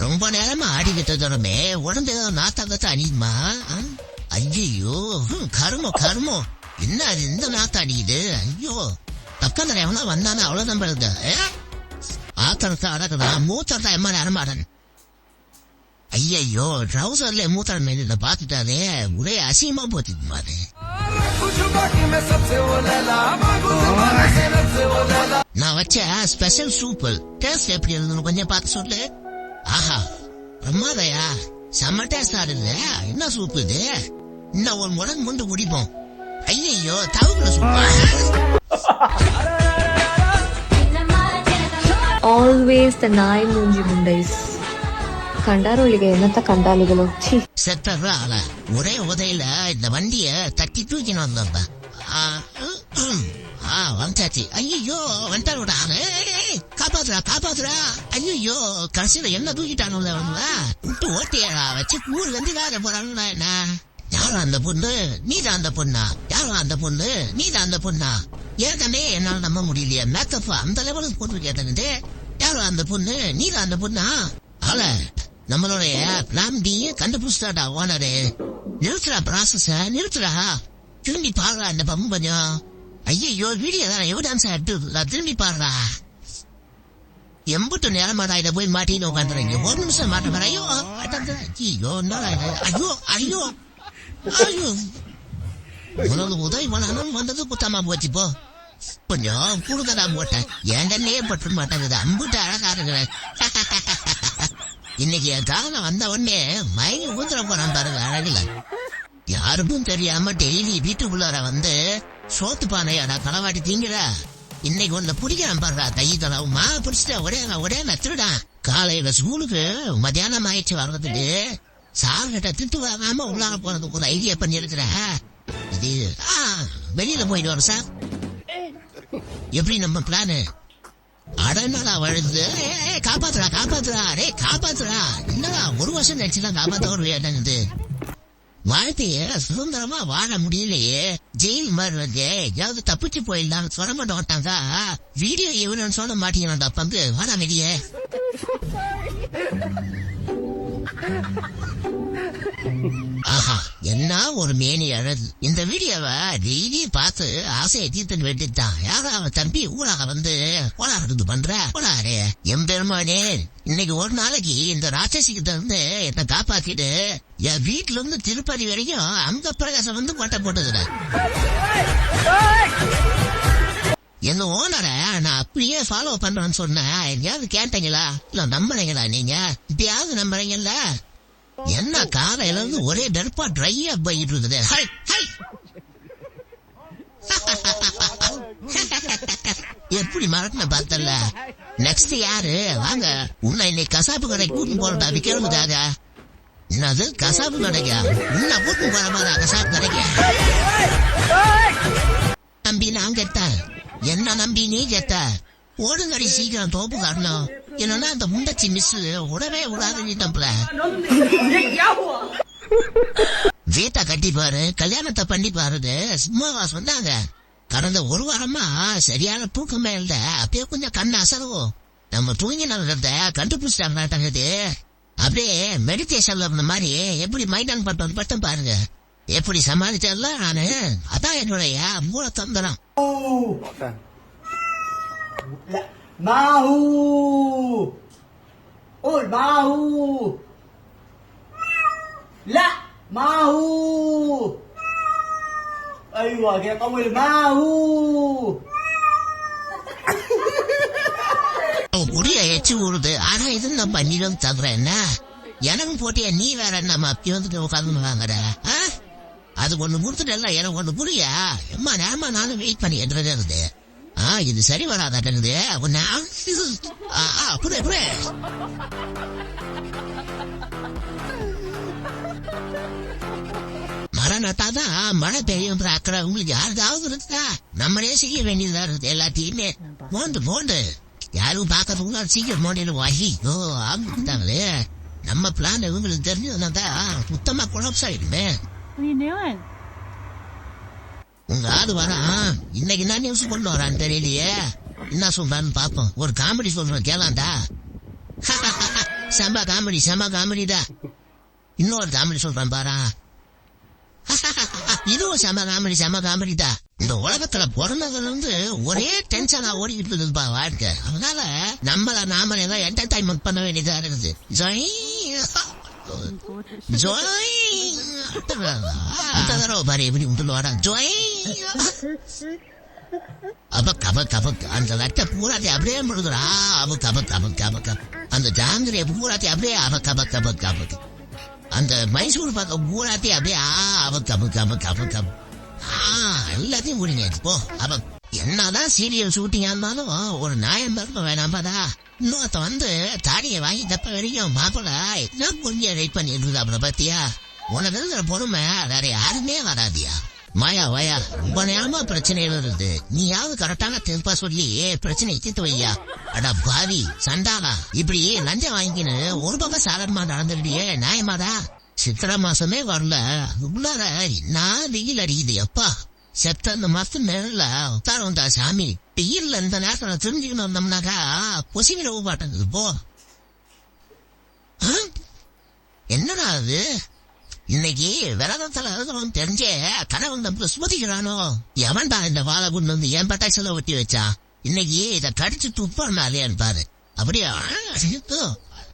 ரொம்ப நேரமா ஆடிக்கிட்டு தரமே உடம்பு ஏதோ நாத்தாங்கத்த அணியுமா? ஐயோ கருமோ கருமோ என்ன அது? இந்த நாத்தா அணியுது? ஐயோ. பக்கத்துல எவனா வந்தானே அவ்வளவு நம்புறது. ஆத்தனத்தை அடக்குதா? மூத்தத்தை எம்மா நேரமாடன் ஐயையோ ட்ரௌசர்ல மூத்தன் மேல பாத்துட்டாரே ஒரே அசிங்கமா போச்சு மாறு நான் வச்ச ஸ்பெஷல் சூப்பர் டேஸ்ட் எப்படி இருந்தது கொஞ்சம் பார்த்து சொல்லு. ஆஹா பிரமாதையா செம்ம டேஸ்ட் ஆடுது என்ன சூப் இது இன்னும் ஒரு முடன் முண்டு குடிப்போம் ஐயையோ தவக்குல சூப்பா ಆಲ್ವೇಸ್ ದ ನಾಯಿ ಮುಂಜಿ ಮುಂಡೈಸ್ ಕಂಡಾರೋಳಿಗೆ ಏನಂತ ಕಂಡಾಲಿಗಳು ಛೀ செத்தர்ற ஆள ஒரே உதையில இந்த வண்டிய தட்டி தூக்கின்னு வந்தா ஆ வந்தாச்சு. ஐயோ வந்துட்டாரு ஆளு காப்பாத்துறா காப்பாத்துறா ஐயோ கடைசியில என்ன தூக்கிட்டானுல வந்து விட்டு ஓட்டியடா வச்சு ஊர்ல இருந்து வேற போறானுல என்ன? யாரும் அந்த பொண்ணு? நீதான் அந்த பொண்ணா? யாரும் அந்த பொண்ணு? நீதான் அந்த பொண்ணா? ஏற்கனவே என்னால நம்ப முடியலையே. மேக்கப் அந்த லெவலுக்கு போட்டு கேட்டது யாரும் அந்த பொண்ணு? நீதான் அந்த பொண்ணா? ஆள நம்மளுடைய பிளான் டி கண்டுபிடிச்சிட்டாடா ஓனரு நிறுத்துறா ப்ராசஸ நிறுத்துறா திரும்பி பாடுறா அந்த பம்பு கொஞ்சம் ஐயோ வீடியோ தான் எவிடன்ஸ் நான் திரும்பி பாடுறா எம்புட்டு நேரமாடா இதை போய் மாட்டின்னு உட்காந்துறீங்க ஒரு நிமிஷம் மாட்ட வர ஐயோ ஐயோ ஐயோ ஐயோ. ஐயோ. உனக்கு உதவி பண்ணணும் வந்தது குத்தமா போச்சு போ. கொஞ்சம் கூடுதலா போட்டேன் ஏண்டனே பட்டு மாட்டேங்குது. அம்புட்டு அழகா இருக்கிறேன் இன்னைக்கு என் காலம் வந்த உடனே மயங்கி ஊத்துற போறான் பாருங்க அழகுல. யாருக்கும் தெரியாம டெய்லி வீட்டுக்குள்ளார வந்து சோத்து நான் களவாட்டி தீங்குறா? இன்னைக்கு ஒண்ணு பிடிக்கிறான் பாருடா கை தளவுமா பிடிச்சிட்டா ஒரே ஒரே நத்துடான் காலையில ஸ்கூலுக்கு மத்தியானம் ஆயிடுச்சு வர்றதுக்கு. சார் கிட்ட திட்டு வாங்காம உள்ளார போறதுக்கு ஒரு ஐடியா பண்ணி இருக்கிற இது ஆ, வெளியில போயிட்டு வரோம் சார். எப்படி நம்ம பிளானு அடனடா வழுது? காப்பாத்துறா காப்பாத்துறா டே காப்பாத்துறா என்னடா ஒரு வருஷம் நினைச்சுதான் காப்பாத்த ஒரு வேண்டாங்குது வாழ்க்கைய சுதந்திரமா வாழ முடியலையே. ஜெயில் மாதிரி வந்து ஏதாவது தப்பிச்சு போயிடலாம் சொல்ல மாட்டாங்க. வீடியோ இவனு சொல்ல மாட்டேங்கிறான்டா பங்கு வாடா வெளியே. ஆஹா என்ன ஒரு மேனி அழகு இந்த வீடியோவை டெய்லி பார்த்து ஆசையை தீர்த்து வேண்டியதுதான் யாரா அவன் தம்பி ஊழாக வந்து கோளாறு பண்ற கோளாறு என் பெருமானே இன்னைக்கு ஒரு நாளைக்கு இந்த ராட்சசிக்கிட்ட இருந்து என்னை காப்பாத்திட்டு என் வீட்டுல இருந்து திருப்பதி வரைக்கும் அங்க பிரகாசம் வந்து கொட்டை போட்டதுடா எங்க ஓனரை நான் அப்படியே ஃபாலோ பண்றேன்னு சொன்னேன். எங்கேயாவது கேட்டீங்களா? இல்ல நம்புறீங்களா நீங்க? இப்பயாவது நம்புறீங்கல்ல? என்ன காலையில இருந்து ஒரே டெர்பா ட்ரையா போயிட்டு இருக்குது. எப்படி மறக்கண பார்த்தல நெக்ஸ்ட் யாரு? வாங்க. உன்னை இன்னைக்கு கசாப்பு கடை கூட்டு போறதா விக்கிறதுக்காக என்னது? கசாப்பு கடைக்கா? உன்னை கூட்டு போற மாதிரி கசாப்பு கடைக்கு? தம்பி நான் கேட்டேன். என்ன நம்பி நீ கெட்ட? ஓடுங்கடி சீக்கிரம் தோப்பு காரணம் என்னன்னா அந்த முண்டச்சி மிஸ் உடவே விடாதுட்டம்ல வீட்டை கட்டி பாரு கல்யாணத்தை பண்ணி பாருது சும்மாவா சொன்னாங்க கடந்த ஒரு வாரமா சரியான தூக்கமே இல்ல. அப்படியே கொஞ்சம் கண்ணு அசரவும். நம்ம தூங்கி நடந்த கண்டுபிடிச்சிட்டாங்க அப்படியே மெடிடேஷன்ல இருந்த மாதிரி எப்படி மைண்ட் பண்ணுறது மட்டும் பாருங்க. எப்படி சமாளிச்சல நானு அதான் என்னுடைய மூல தந்திரம் Mahu. Ôi, Mahu. Lạ, Mahu. Aywa, kaya kamu Mahu. புரிய எச்சு விடுது ஆனா இது நம்ம பண்ணிடும் தவிர என்ன எனக்கு போட்டிய நீ வேற நம்ம அப்படி வந்துட்டு உட்காந்து வாங்குற? அது ஒண்ணு கொடுத்துட்டல எனக்கு ஒண்ணு புரியா எம்மா நேரமா நானும் வெயிட் பண்ணி என்றதே இருந்து. ஆ இது சரி வராதாட்டது உன்ன ஆ, ஆ, புரிய புரிய. மழை நட்டாதான் மழை பெய்யும் அக்கறை உங்களுக்கு யாருக்காவது இருக்குதா நம்மளே செய்ய வேண்டியதா இருக்குது எல்லாத்தையுமே. போண்டு போண்டு யாரும் பார்க்கறதுக்குள்ள சீக்கிரம் மோடியில் வாங்கி ஓ நம்ம பிளான் இவங்களுக்கு தெரிஞ்சதுனா தான். சுத்தமா குழப்பம் ஆயிடுமே. What are you doing? உங்க ஆடு வரான் இன்னைக்கு என்ன நியூஸ் கொண்டு வரான்னு தெரியலையே. என்ன சொல்றான்னு பாப்போம் ஒரு காமெடி சொல்றேன் கேளாண்டா. செம்ம காமெடி செம்ம காமெடிடா. இன்னொரு காமெடி சொல்றேன் பாரா. இதுவும் செம காமெடி செம காமெடிடா. இந்த உலகத்துல பிறந்ததுல இருந்து ஒரே டென்ஷனா ஓடிக்கிட்டு இருக்குதுப்பா வாழ்க்கை. அதனால நம்மள நாமளே தான் என்டர்டைன்மெண்ட் பண்ண வேண்டியதா இருக்குது. ஜொய் ஜொய் அடுத்த பாரு எப்படி விட்டுட்டு வரா அபக் அவக் அவக் அந்த லட்டை பூராத்தி அப்படியே முழுகுறா அவக் அவக் அவக் அவக் அந்த ஜாங்கிரிய பூராத்தி அப்படியே அபக் அவக் அவக் அவக் அந்த மைசூர் பக்கம் பூராத்தி அப்படியே ஆ அவக் அவக் அவக் அவக் அவக் ஆ எல்லாத்தையும் முடிஞ்சாச்சு போ அவ என்னதான் சீரியல் ஷூட்டிங்கா இருந்தாலும் ஒரு நியாயம் பிறக்க வேணாம்பாதா இன்னொருத்த வந்து தாடியை வாங்கி தப்ப வரைக்கும் மாப்பிள்ள என்ன கொஞ்சம் ரைட் பண்ணி எழுதுதா அப்புறம் பாத்தியா உனக்கு இருக்கிற பொறுமை வேற யாருமே வராதியா? மாயா வாயா ரொம்ப நேரமா பிரச்சனை வருது நீயாவது கரெக்டான திருப்பா சொல்லி பிரச்சனை தீர்த்து வையா? அடா பாவி சண்டாளா இப்படி லஞ்சம் வாங்கின்னு ஒரு பக்கம் சாதாரணமா நடந்துருடியே நியாயமாடா? சித்திரை மாசமே வரல. உள்ளார என்ன வெயில் அடிக்குது அப்பா? செப்டம்பர் மாசத்து மேல உத்தார வந்தா சாமி வெயில்ல இந்த நேரத்துல தெரிஞ்சுக்கணும் வந்தோம்னாக்கா பொசிவிட மாட்டேங்குது போ. ஆ? என்னடா அது? இன்னைக்கு விரதத்துல இருக்கிறோம் தெரிஞ்சே கணவன் தம்பி சுமதிக்கிறானோ? எவன்டா இந்த வாழை கொண்டு வந்து என் பட்டாசுல ஒட்டி வச்சா? இன்னைக்கு இதை கடிச்சு துப்பான் இல்லையான்னு பாரு அப்படியே ஆ,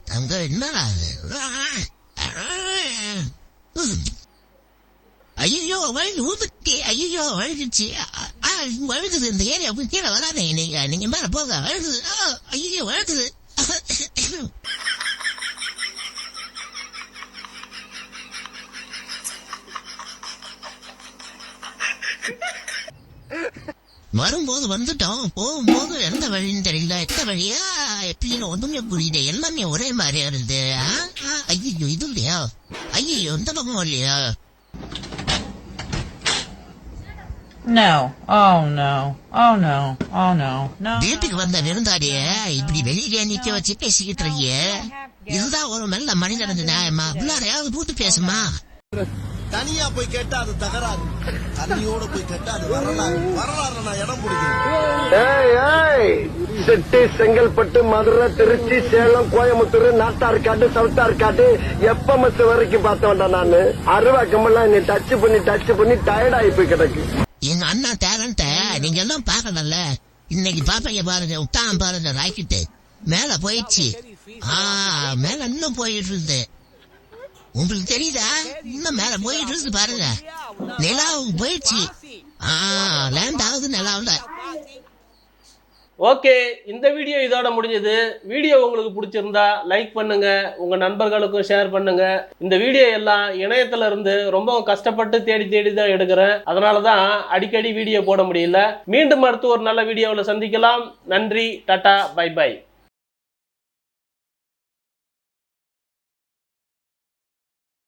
தங்க என்னடா ஐயோ வழுது ஊத்துட்டி ஐயோ வழுதுச்சு. ஆ, இந்த ஏரியா கீழே வராதே. நீங்க நீங்க மேல போக வழுகுது ஐயோ வழுகுது வரும்போது வந்துட்டோம். போகும்போது எந்த வழின்னு தெரியல. எந்த வழியா? எப்படின்னு ஒண்ணுமே புரியல. எல்லாமே ஒரே மாதிரியா இருந்து ஐயோ இது இல்லையா? ஐயோ இந்த பக்கம் இல்லையா No. Oh no. Oh no. Oh no. No. வீட்டுக்கு வந்த விருந்தாடிய இப்படி வெளியிலே நிக்க வச்சு பேசிக்கிட்டு இருக்கியே. இதுதான் ஒரு நல்ல மனிதனது நியாயமா? உள்ளாரையாவது பூத்து பேசுமா? தனியா போய் கேட்டா அது தகராறு. தண்ணியோட போய் கேட்டா அது வரலாறு. வரலாறு நான் இடம் பிடிக்கிறேன். ஏய் ஏய் செட்டி செங்கல்பட்டு மதுரை திருச்சி சேலம் கோயம்புத்தூர் நாட்டார்காடு சவுத்தார்காடு எப்ப மஸ் வரைக்கும் பார்த்தவன்டா நானு? அருவாக்கமெல்லாம் நீ டச் பண்ணி டச் பண்ணி டயர்ட் ஆகி போய் கிடக்கு. எங்க அண்ணா டேலண்ட நீங்க எல்லாம் பாக்கணும்ல இன்னைக்கு பாப்பீங்க பாருங்க உட்டான் பாருங்க ராக்கெட்டு. மேல போயிடுச்சு. ஆ மேல இன்னும் போயிட்டு இருந்து உங்களுக்கு தெரியுதா? இன்னும் மேல போயிட்டு இருக்கு பாருங்க. நிலாவுக்கு போயிடுச்சு. லேண்ட் ஆகுது நிலாவில் ஓகே இந்த வீடியோ இதோட முடிஞ்சது. வீடியோ உங்களுக்கு பிடிச்சிருந்தா லைக் பண்ணுங்க உங்க நண்பர்களுக்கும் ஷேர் பண்ணுங்க. இந்த வீடியோ எல்லாம் இணையத்துல இருந்து ரொம்ப கஷ்டப்பட்டு தேடி தேடி தான் எடுக்கிறேன். அதனால தான் அடிக்கடி வீடியோ போட முடியல. மீண்டும் அடுத்து ஒரு நல்ல வீடியோவில் சந்திக்கலாம். நன்றி டாடா பை பை